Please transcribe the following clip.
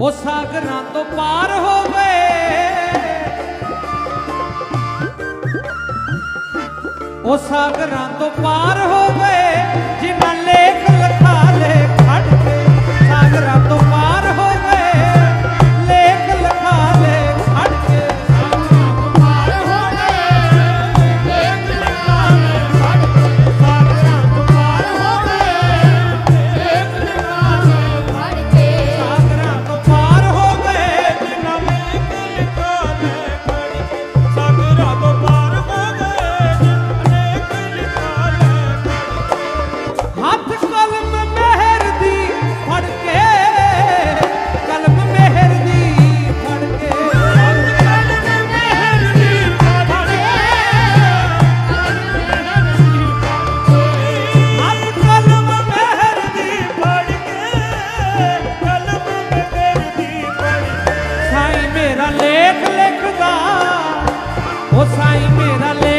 ਉਹ ਸਾਗਰਾਂ ਤੋਂ ਪਾਰ ਹੋ ਗਏ ਉਹ ਸਾਗਰਾਂ ਤੋਂ ਪਾਰ ਹੋ ਗਏ ਜਿਵੇਂ ਲੇਖ goza y me da.